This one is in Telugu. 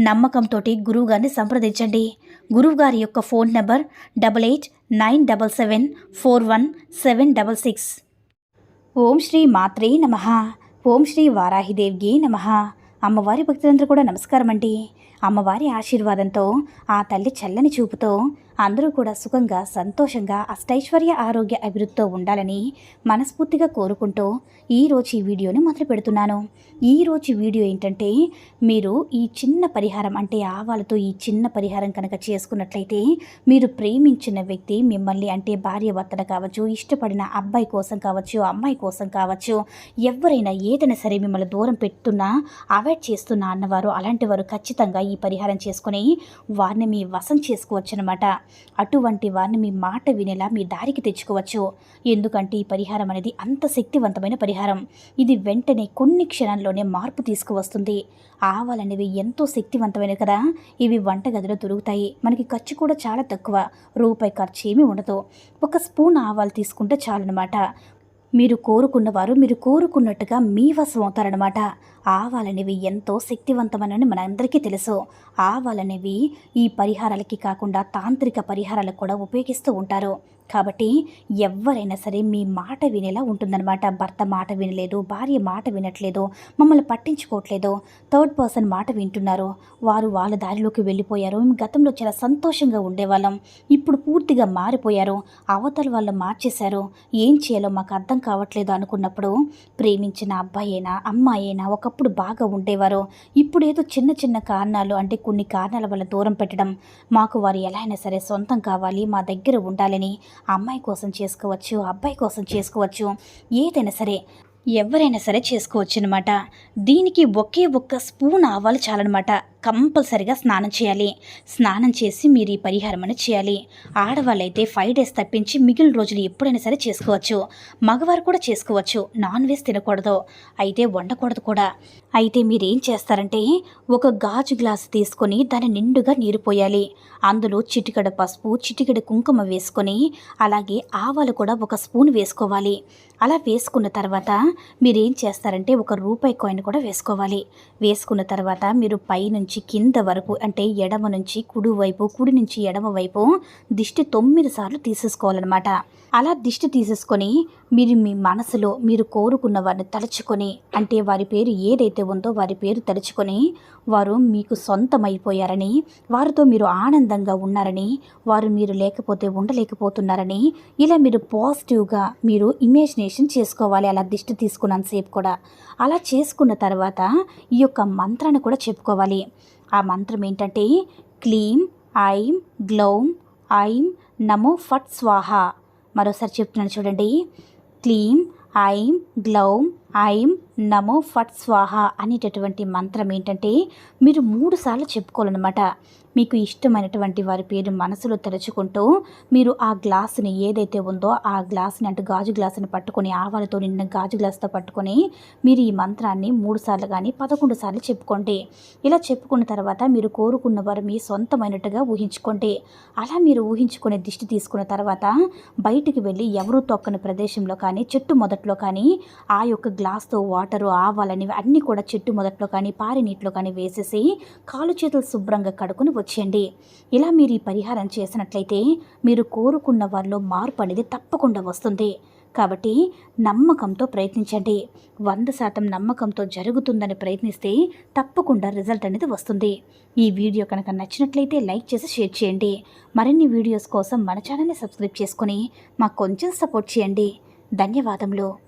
నమ్మకంతో గురువుగారిని సంప్రదించండి. గురువుగారి యొక్క phone number double eight nine double seven four one seven double six. ఓం శ్రీ మాత్రే నమ. ఓం శ్రీ వారాహిదేవికి నమ. అమ్మవారి భక్తులందరూ కూడా నమస్కారం అండి అమ్మవారి ఆశీర్వాదంతో ఆ తల్లి చల్లని చూపుతో అందరూ కూడా సుఖంగా సంతోషంగా అష్టైశ్వర్య ఆరోగ్య అభివృద్ధితో ఉండాలని మనస్ఫూర్తిగా కోరుకుంటూ ఈరోజు ఈ వీడియోని మొదలు పెడుతున్నాను. ఈరోజు వీడియో ఏంటంటే మీరు ఈ చిన్న పరిహారం అంటే ఆవాలతో ఈ చిన్న పరిహారం కనుక చేసుకున్నట్లయితే మీరు ప్రేమించిన వ్యక్తి మిమ్మల్ని అంటే భార్య భర్తన కావచ్చు ఇష్టపడిన అబ్బాయి కోసం కావచ్చు అమ్మాయి కోసం కావచ్చు ఎవరైనా ఏదైనా సరే మిమ్మల్ని దూరం పెడుతున్నా అవాయిడ్ చేస్తున్నా అన్నవారు అలాంటి వారు ఖచ్చితంగా ఈ పరిహారం చేసుకుని వారిని మీ వశం చేసుకోవచ్చు అనమాట అటువంటి వారిని మీ మాట వినేలా మీ దారికి తెచ్చుకోవచ్చు. ఎందుకంటే ఈ పరిహారం అనేది అంత శక్తివంతమైన పరిహారం. ఇది వెంటనే కొన్ని క్షణాల్లోనే మార్పు తీసుకువస్తుంది. ఆవాలనేవి ఎంతో శక్తివంతమైనవి కదా. ఇవి వంటగదిలో దొరుకుతాయి. మనకి ఖర్చు కూడా చాలా తక్కువ. రూపాయి ఖర్చు ఏమీ ఉండదు. ఒక స్పూన్ ఆవాలు తీసుకుంటే చాలన్నమాట. మీరు కోరుకున్నవారు మీరు కోరుకున్నట్టుగా మీ వశం అవుతారనమాట ఆవాలనేవి ఎంతో శక్తివంతమని మనందరికీ తెలుసు. ఆవాలనేవి ఈ పరిహారాలకి కాకుండా తాంత్రిక పరిహారాలకు కూడా ఉపయోగిస్తూ ఉంటారు. కాబట్టి ఎవరైనా సరే మీ మాట వినేలా ఉంటుందన్నమాట. భర్త మాట వినలేదు భార్య మాట వినట్లేదు మమ్మల్ని పట్టించుకోవట్లేదు. థర్డ్ పర్సన్ మాట వింటున్నారు. వారు వాళ్ళ దారిలోకి వెళ్ళిపోయారు. గతంలో చాలా సంతోషంగా ఉండేవాళ్ళం. ఇప్పుడు పూర్తిగా మారిపోయారు. అవతల వాళ్ళు మార్చేశారు. ఏం చేయాలో మాకు అర్థం కావట్లేదు అనుకున్నప్పుడు ప్రేమించిన అబ్బాయేనా అమ్మాయేనా ఒకప్పుడు బాగా ఉండేవారు. ఇప్పుడు ఏదో చిన్న చిన్న కారణాలు అంటే కొన్ని కారణాల వల్ల దూరం పెట్టడం. మాకు వారు ఎలా అయినా సరే సొంతం కావాలి మా దగ్గర ఉండాలని అమ్మాయి కోసం చేసుకోవచ్చు అబ్బాయి కోసం చేసుకోవచ్చు ఏదైనా సరే ఎవరైనా సరే చేసుకోవచ్చు అనమాట దీనికి ఒకే ఒక్క స్పూన్ ఆవాలు చాలన్నమాట. కంపల్సరిగా స్నానం చేయాలి. స్నానం చేసి మీరు ఈ పరిహారం అని చేయాలి. ఆడవాళ్ళైతే ఫైవ్ డేస్ తప్పించి మిగిలిన రోజులు ఎప్పుడైనా సరే చేసుకోవచ్చు. మగవారు కూడా చేసుకోవచ్చు. నాన్ వెజ్ తినకూడదు. అయితే వండకూడదు కూడా. అయితే మీరు ఏం చేస్తారంటే ఒక గాజు గ్లాసు తీసుకొని దాని నిండుగా నీరు పోయాలి. అందులో చిటికడ పసుపు చిటికడ కుంకుమ వేసుకొని అలాగే ఆవాలు కూడా ఒక స్పూన్ వేసుకోవాలి. అలా వేసుకున్న తర్వాత మీరేం చేస్తారంటే ఒక రూపాయి కాయిన్ కూడా వేసుకోవాలి. వేసుకున్న తర్వాత మీరు పైనుంచి కింద వరకు అంటే ఎడమ నుంచి కుడి వైపు కుడి నుంచి ఎడమ వైపు దిష్టి తొమ్మిది సార్లు తీసేసుకోవాలన్నమాట. అలా దిష్టి తీసేసుకొని మీరు మీ మనసులో మీరు కోరుకున్న వారిని తలుచుకొని అంటే వారి పేరు ఏదైతే ఉందో వారి పేరు తలుచుకొని వారు మీకు సొంతమైపోయారని వారితో మీరు ఆనందంగా ఉన్నారని వారు మీరు లేకపోతే ఉండలేకపోతున్నారని ఇలా మీరు పాజిటివ్గా మీరు ఇమేజినేషన్ చేసుకోవాలి అలా దిష్టి తీసుకున్నంతసేపు కూడా. అలా చేసుకున్న తర్వాత ఈ యొక్క మంత్రాన్ని కూడా చెప్పుకోవాలి. ఆ మంత్రం ఏంటంటే క్లీం ఐం గ్లౌం ఐం నమో ఫట్ స్వాహ. మరోసారి చెప్తున్నాను చూడండి. క్లీం ఐం గ్లౌం ఐం నమో ఫట్ స్వాహ అనేటటువంటి మంత్రం ఏంటంటే మీరు మూడు సార్లు చెప్పుకోవాలన్నమాట. మీకు ఇష్టమైనటువంటి వారి పేరు మనసులో తలుచుకుంటూ మీరు ఆ గ్లాసుని ఏదైతే ఉందో ఆ గ్లాసుని అంటే గాజు గ్లాసుని పట్టుకొని ఆవాలతో నిన్న గాజు గ్లాస్తో పట్టుకొని మీరు ఈ మంత్రాన్ని మూడు సార్లు కానీ పదకొండు సార్లు చెప్పుకోండి. ఇలా చెప్పుకున్న తర్వాత మీరు కోరుకున్న వారు మీ సొంతమైనట్టుగా ఊహించుకోండి. అలా మీరు ఊహించుకునే దిష్టి తీసుకున్న తర్వాత బయటికి వెళ్ళి ఎవరూ తొక్కని ప్రదేశంలో కానీ చెట్టు మొదట్లో కానీ ఆ యొక్క గ్లాస్తో వాటరు ఆవాలనేవి అన్నీ కూడా చెట్టు మొదట్లో కానీ పారి నీటిలో కానీ వేసేసి కాలు చేతులు శుభ్రంగా కడుకొని వచ్చేయండి. ఇలా మీరు ఈ పరిహారం చేసినట్లయితే మీరు కోరుకున్న వారిలో మార్పు అనేది తప్పకుండా వస్తుంది. కాబట్టి నమ్మకంతో ప్రయత్నించండి. వంద శాతం నమ్మకంతో జరుగుతుందని ప్రయత్నిస్తే తప్పకుండా రిజల్ట్ అనేది వస్తుంది. ఈ వీడియో కనుక నచ్చినట్లయితే లైక్ చేసి షేర్ చేయండి. మరిన్ని వీడియోస్ కోసం మన ఛానల్ని సబ్స్క్రైబ్ చేసుకొని మాకు కొంచెం సపోర్ట్ చేయండి. ధన్యవాదములు.